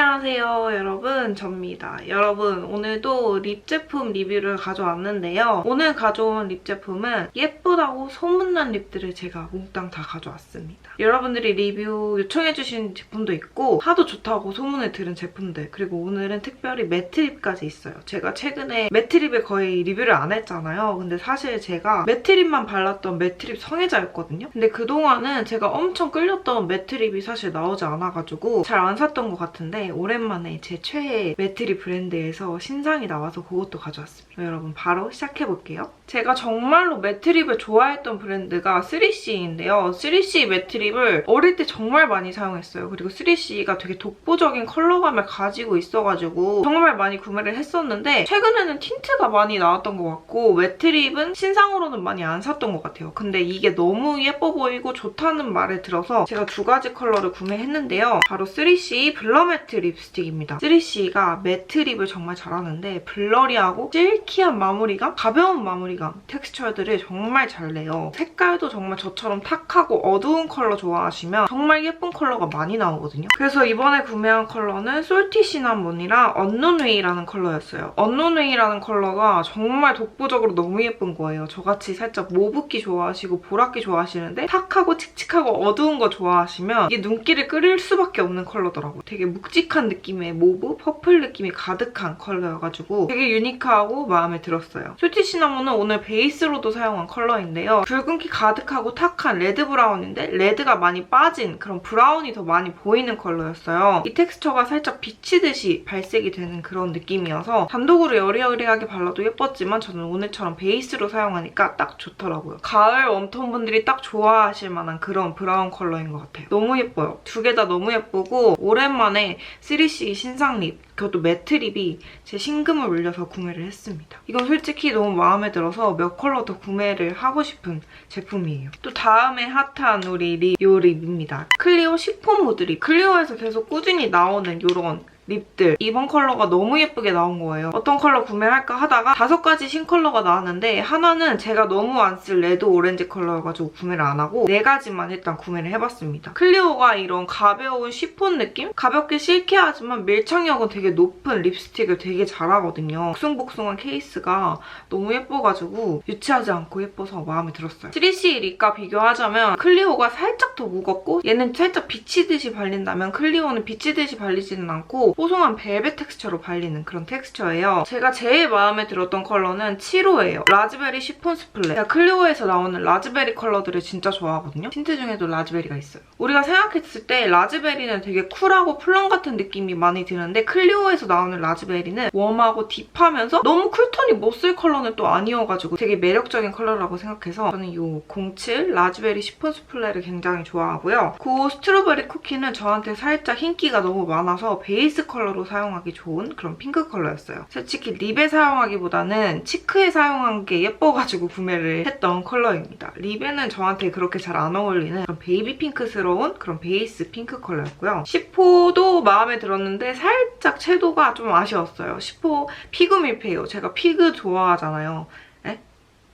안녕하세요 여러분. 접니다. 여러분 오늘도 립 제품 리뷰를 가져왔는데요. 오늘 가져온 립 제품은 예쁘다고 소문난 립들을 제가 몽땅 다 가져왔습니다. 여러분들이 리뷰 요청해주신 제품도 있고 하도 좋다고 소문을 들은 제품들 그리고 오늘은 특별히 매트립까지 있어요. 제가 최근에 매트립에 거의 리뷰를 안 했잖아요. 근데 사실 제가 매트립만 발랐던 매트립 성애자였거든요. 근데 그동안은 제가 엄청 끌렸던 매트립이 사실 나오지 않아가지고 잘 안 샀던 것 같은데 오랜만에 제 최애 매트립 브랜드에서 신상이 나와서 그것도 가져왔습니다. 여러분 바로 시작해볼게요. 제가 정말로 매트립을 좋아했던 브랜드가 3CE인데요. 3CE 매트립을 어릴 때 정말 많이 사용했어요. 그리고 3CE가 되게 독보적인 컬러감을 가지고 있어가지고 정말 많이 구매를 했었는데 최근에는 틴트가 많이 나왔던 것 같고 매트립은 신상으로는 많이 안 샀던 것 같아요. 근데 이게 너무 예뻐 보이고 좋다는 말을 들어서 제가 두 가지 컬러를 구매했는데요. 바로 3CE 블러 매트 립스틱입니다. 3CE가 매트 립을 정말 잘하는데 블러리하고 실키한 마무리감, 가벼운 마무리감, 텍스처들을 정말 잘 내요. 색깔도 정말 저처럼 탁하고 어두운 컬러 좋아하시면 정말 예쁜 컬러가 많이 나오거든요. 그래서 이번에 구매한 컬러는 솔티 시나몬이랑 언논웨이라는 컬러였어요. 언논웨이라는 컬러가 정말 독보적으로 너무 예쁜 거예요. 저같이 살짝 모브기 좋아하시고 보라기 좋아하시는데 탁하고 칙칙하고 어두운 거 좋아하시면 이게 눈길을 끌릴 수밖에 없는 컬러더라고요. 되게 묵직 한 느낌의 모브, 퍼플 느낌이 가득한 컬러여가지고 되게 유니크하고 마음에 들었어요. 솔티 시나몬은 오늘 베이스로도 사용한 컬러인데요. 붉은기 가득하고 탁한 레드 브라운인데 레드가 많이 빠진 그런 브라운이 더 많이 보이는 컬러였어요. 이 텍스처가 살짝 비치듯이 발색이 되는 그런 느낌이어서 단독으로 여리여리하게 발라도 예뻤지만 저는 오늘처럼 베이스로 사용하니까 딱 좋더라고요. 가을 웜톤 분들이 딱 좋아하실 만한 그런 브라운 컬러인 것 같아요. 너무 예뻐요. 두 개 다 너무 예쁘고 오랜만에 3CE 신상 립 그것도 매트 립이 제 신금을 울려서 구매를 했습니다. 이건 솔직히 너무 마음에 들어서 몇 컬러 더 구매를 하고 싶은 제품이에요. 또 다음에 핫한 우리 립, 요 립입니다. 클리오 시폰 무드 립. 클리오에서 계속 꾸준히 나오는 이런 립들 이번 컬러가 너무 예쁘게 나온 거예요. 어떤 컬러 구매할까 하다가 다섯 가지 신컬러가 나왔는데 하나는 제가 너무 안 쓸 레드 오렌지 컬러여가지고 구매를 안 하고 네 가지만 일단 구매를 해봤습니다. 클리오가 이런 가벼운 쉬폰 느낌? 가볍게 실키하지만 밀착력은 되게 높은 립스틱을 되게 잘하거든요. 복숭복숭한 케이스가 너무 예뻐가지고 유치하지 않고 예뻐서 마음에 들었어요. 3CE 립과 비교하자면 클리오가 살짝 더 무겁고 얘는 살짝 비치듯이 발린다면 클리오는 비치듯이 발리지는 않고 뽀송한 벨벳 텍스처로 발리는 그런 텍스처예요. 제가 제일 마음에 들었던 컬러는 7호예요. 라즈베리 시폰 스플레. 제가 클리오에서 나오는 라즈베리 컬러들을 진짜 좋아하거든요. 틴트 중에도 라즈베리가 있어요. 우리가 생각했을 때 라즈베리는 되게 쿨하고 플럼 같은 느낌이 많이 드는데 클리오에서 나오는 라즈베리는 웜하고 딥하면서 너무 쿨톤이 못 쓸 컬러는 또 아니어가지고 되게 매력적인 컬러라고 생각해서 저는 이 07 라즈베리 시폰 스플레를 굉장히 좋아하고요. 그 스트로베리 쿠키는 저한테 살짝 흰기가 너무 많아서 베이스 컬러로 사용하기 좋은 그런 핑크 컬러였어요. 솔직히 립에 사용하기보다는 치크에 사용한 게 예뻐가지고 구매를 했던 컬러입니다. 립에는 저한테 그렇게 잘 안 어울리는 그런 베이비 핑크스러운 그런 베이스 핑크 컬러였고요. 10호도 마음에 들었는데 살짝 채도가 좀 아쉬웠어요. 10호 피그 밀페이요. 제가 피그 좋아하잖아요.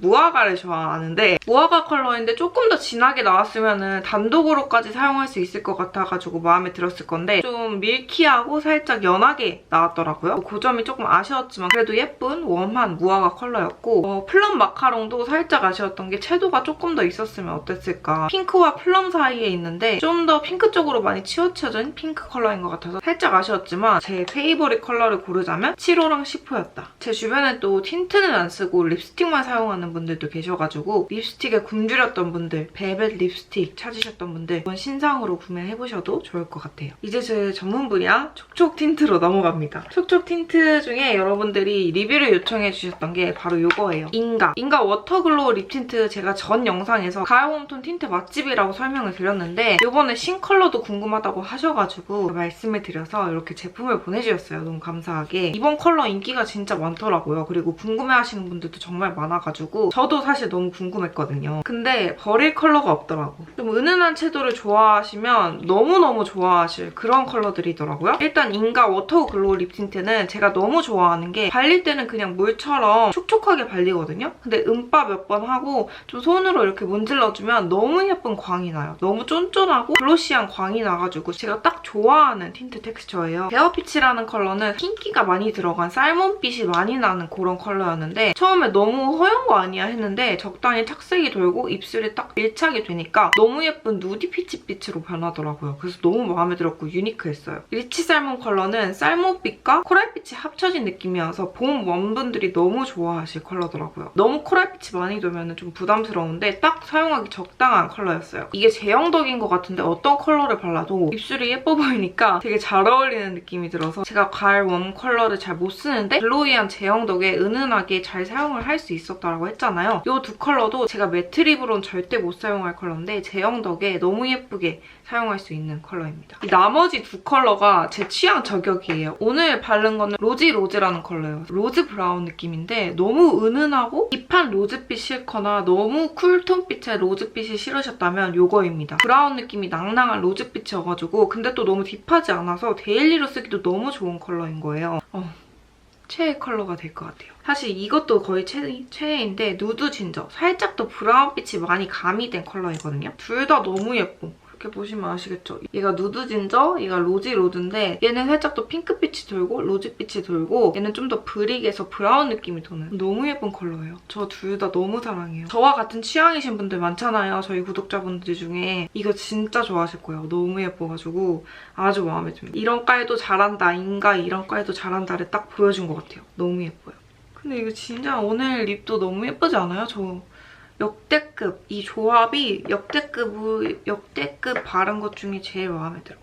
무화과를 좋아하는데 무화과 컬러인데 조금 더 진하게 나왔으면 단독으로까지 사용할 수 있을 것 같아가지고 마음에 들었을 건데 좀 밀키하고 살짝 연하게 나왔더라고요. 그 점이 조금 아쉬웠지만 그래도 예쁜 웜한 무화과 컬러였고 어, 플럼 마카롱도 살짝 아쉬웠던 게 채도가 조금 더 있었으면 어땠을까. 핑크와 플럼 사이에 있는데 좀 더 핑크 쪽으로 많이 치우쳐진 핑크 컬러인 것 같아서 살짝 아쉬웠지만 제 페이보릿 컬러를 고르자면 7호랑 10호였다. 제 주변에 또 틴트는 안 쓰고 립스틱만 사용하는 분들도 계셔가지고 립스틱에 굶주렸던 분들, 벨벳 립스틱 찾으셨던 분들 이번 신상으로 구매해보셔도 좋을 것 같아요. 이제 제 전문 분야 촉촉 틴트로 넘어갑니다. 촉촉 틴트 중에 여러분들이 리뷰를 요청해주셨던 게 바로 이거예요. 인가. 인가 워터글로우 립 틴트 제가 전 영상에서 가을 웜톤 틴트 맛집이라고 설명을 드렸는데 이번에 신컬러도 궁금하다고 하셔가지고 말씀을 드려서 이렇게 제품을 보내주셨어요. 너무 감사하게. 이번 컬러 인기가 진짜 많더라고요. 그리고 궁금해하시는 분들도 정말 많아가지고 있어가지고 저도 사실 너무 궁금했거든요. 근데 버릴 컬러가 없더라고. 좀 은은한 채도를 좋아하시면 너무너무 좋아하실 그런 컬러들이더라고요. 일단 인가 워터 글로우 립 틴트는 제가 너무 좋아하는 게 발릴 때는 그냥 물처럼 촉촉하게 발리거든요. 근데 음바 몇 번 하고 좀 손으로 이렇게 문질러주면 너무 예쁜 광이 나요. 너무 쫀쫀하고 글로시한 광이 나가지고 제가 딱 좋아하는 틴트 텍스처예요. 베어피치라는 컬러는 흰기가 많이 들어간 살몬빛이 많이 나는 그런 컬러였는데 처음에 너무 허연 거 아니야 했는데 적당히 착색이 돌고 입술이 딱 밀착이 되니까 너무 예쁜 누디 피치빛으로 변하더라고요. 그래서 너무 마음에 들었고 유니크했어요. 리치 살몬 컬러는 살몬빛과 코랄빛이 합쳐진 느낌이어서 봄 웜분들이 너무 좋아하실 컬러더라고요. 너무 코랄빛이 많이 돌면 좀 부담스러운데 딱 사용하기 적당한 컬러였어요. 이게 제형덕인 것 같은데 어떤 컬러를 발라도 입술이 예뻐 보이니까 되게 잘 어울리는 느낌이 들어서 제가 가을 웜 컬러를 잘 못 쓰는데 글로이한 제형 덕에 은은하게 잘 사용을 할 수 있었다고 했 잖아요. 이 두 컬러도 제가 매트 립으로는 절대 못 사용할 컬러인데 제형 덕에 너무 예쁘게 사용할 수 있는 컬러입니다. 이 나머지 두 컬러가 제 취향 저격이에요. 오늘 바른 거는 로지 로즈라는 컬러예요. 로즈 브라운 느낌인데 너무 은은하고 딥한 로즈빛 싫거나 너무 쿨톤빛의 로즈빛이 싫으셨다면 이거입니다. 브라운 느낌이 낭낭한 로즈빛이어가지고 근데 또 너무 딥하지 않아서 데일리로 쓰기도 너무 좋은 컬러인 거예요. 어, 최애 컬러가 될 것 같아요. 사실 이것도 거의 최, 최애인데 누드 진저 살짝 더 브라운빛이 많이 가미된 컬러이거든요. 둘 다 너무 예뻐. 이렇게 보시면 아시겠죠? 얘가 누드 진저, 얘가 로지 로드인데 얘는 살짝 더 핑크빛이 돌고 로즈빛이 돌고 얘는 좀 더 브릭에서 브라운 느낌이 도는 너무 예쁜 컬러예요. 저 둘 다 너무 사랑해요. 저와 같은 취향이신 분들 많잖아요. 저희 구독자분들 중에 이거 진짜 좋아하실 거예요. 너무 예뻐가지고 아주 마음에 듭니다. 이런 깔도 잘한다, 인가 이런 깔도 잘한다를 딱 보여준 것 같아요. 너무 예뻐요. 근데 이거 진짜 오늘 립도 너무 예쁘지 않아요? 저 역대급 이 조합이 역대급 역대급 바른 것 중에 제일 마음에 들어.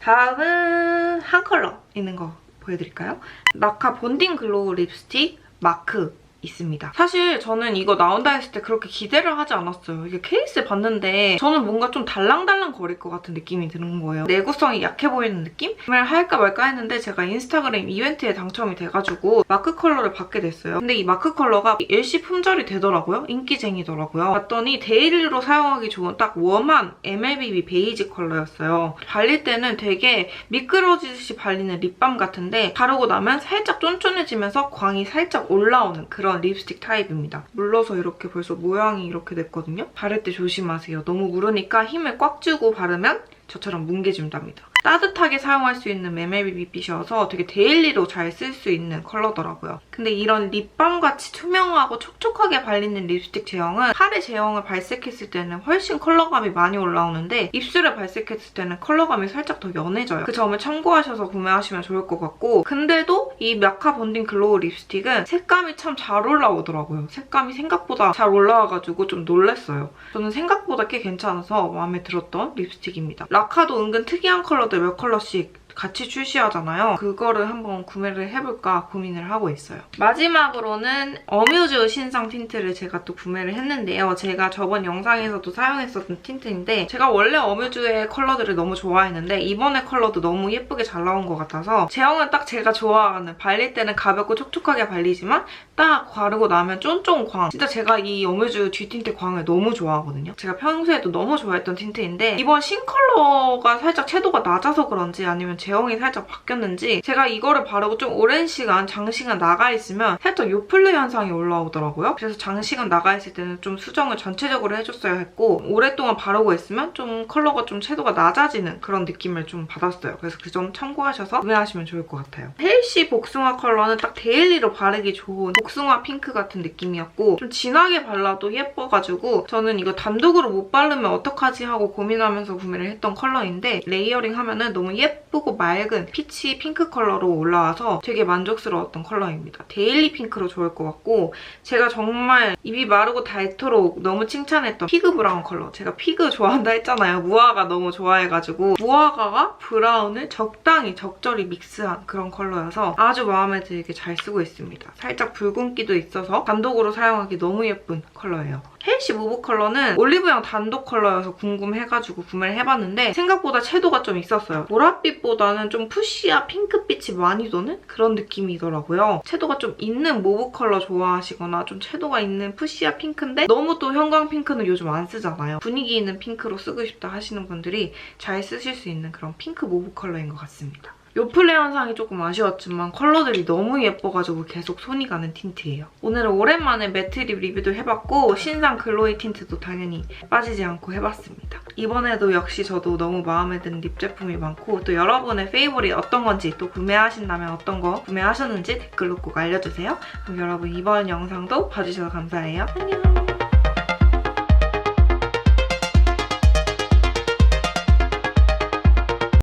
다음은 한 컬러 있는 거 보여드릴까요? 나카 본딩 글로우 립스틱 마크 있습니다. 사실 저는 이거 나온다 했을 때 그렇게 기대를 하지 않았어요. 이게 케이스 봤는데 저는 뭔가 좀 달랑달랑 거릴 것 같은 느낌이 드는 거예요. 내구성이 약해 보이는 느낌을 할까 말까 했는데 제가 인스타그램 이벤트에 당첨이 돼가지고 마크 컬러를 받게 됐어요. 근데 이 마크 컬러가 일시 품절이 되더라고요. 인기쟁이더라고요. 봤더니 데일리로 사용하기 좋은 딱 웜한 MLBB 베이지 컬러였어요. 발릴 때는 되게 미끄러지듯이 발리는 립밤 같은데 바르고 나면 살짝 쫀쫀해지면서 광이 살짝 올라오는 그런 립스틱 타입입니다. 물러서 이렇게 벌써 모양이 이렇게 됐거든요. 바를 때 조심하세요. 너무 무르니까 힘을 꽉 주고 바르면 저처럼 뭉개진답니다. 따뜻하게 사용할 수 있는 MLB 빛이어서 되게 데일리로 잘 쓸 수 있는 컬러더라고요. 근데 이런 립밤같이 투명하고 촉촉하게 발리는 립스틱 제형은 팔에 제형을 발색했을 때는 훨씬 컬러감이 많이 올라오는데 입술에 발색했을 때는 컬러감이 살짝 더 연해져요. 그 점을 참고하셔서 구매하시면 좋을 것 같고 근데도 이 마카 본딩 글로우 립스틱은 색감이 참 잘 올라오더라고요. 색감이 생각보다 잘 올라와가지고 좀 놀랐어요. 저는 생각보다 꽤 괜찮아서 마음에 들었던 립스틱입니다. 라카도 은근 특이한 컬러들 몇 컬러씩 같이 출시하잖아요. 그거를 한번 구매를 해볼까 고민을 하고 있어요. 마지막으로는 어뮤즈 신상 틴트를 제가 또 구매를 했는데요. 제가 저번 영상에서도 사용했었던 틴트인데 제가 원래 어뮤즈의 컬러들을 너무 좋아했는데 이번에 컬러도 너무 예쁘게 잘 나온 것 같아서 제형은 딱 제가 좋아하는 발릴 때는 가볍고 촉촉하게 발리지만 딱 바르고 나면 쫀쫀 광. 진짜 제가 이 어뮤즈 듀 틴트 광을 너무 좋아하거든요. 제가 평소에도 너무 좋아했던 틴트인데 이번 신컬러가 살짝 채도가 낮아서 그런지 아니면 제형이 살짝 바뀌었는지 제가 이거를 바르고 좀 오랜 시간, 장시간 나가 있으면 살짝 요플레 현상이 올라오더라고요. 그래서 장시간 나가 있을 때는 좀 수정을 전체적으로 해줬어야 했고 오랫동안 바르고 있으면 좀 컬러가 좀 채도가 낮아지는 그런 느낌을 좀 받았어요. 그래서 그 점 참고하셔서 구매하시면 좋을 것 같아요. 헬시 복숭아 컬러는 딱 데일리로 바르기 좋은 복숭아 핑크 같은 느낌이었고 좀 진하게 발라도 예뻐가지고 저는 이거 단독으로 못 바르면 어떡하지 하고 고민하면서 구매를 했던 컬러인데 레이어링 하면은 너무 예쁘고 맑은 피치 핑크 컬러로 올라와서 되게 만족스러웠던 컬러입니다. 데일리 핑크로 좋을 것 같고 제가 정말 입이 마르고 닳도록 너무 칭찬했던 피그 브라운 컬러 제가 피그 좋아한다 했잖아요. 무화과 너무 좋아해가지고 무화과가 브라운을 적당히 적절히 믹스한 그런 컬러여서 아주 마음에 들게 잘 쓰고 있습니다. 살짝 붉은기도 있어서 단독으로 사용하기 너무 예쁜 컬러예요. 헬시 무브 컬러는 올리브영 단독 컬러여서 궁금해가지고 구매를 해봤는데 생각보다 채도가 좀 있었어요. 보랏빛보다는 좀 푸시아 핑크빛이 많이 도는 그런 느낌이더라고요. 채도가 좀 있는 모브 컬러 좋아하시거나 좀 채도가 있는 푸시아 핑크인데 너무 또 형광 핑크는 요즘 안 쓰잖아요. 분위기 있는 핑크로 쓰고 싶다 하시는 분들이 잘 쓰실 수 있는 그런 핑크 모브 컬러인 것 같습니다. 요플레 현상이 조금 아쉬웠지만 컬러들이 너무 예뻐가지고 계속 손이 가는 틴트예요. 오늘은 오랜만에 매트립 리뷰도 해봤고 신상 글로이 틴트도 당연히 빠지지 않고 해봤습니다. 이번에도 역시 저도 너무 마음에 드는 립 제품이 많고 또 여러분의 페이보릿 어떤 건지 또 구매하신다면 어떤 거 구매하셨는지 댓글로 꼭 알려주세요. 그럼 여러분 이번 영상도 봐주셔서 감사해요. 안녕!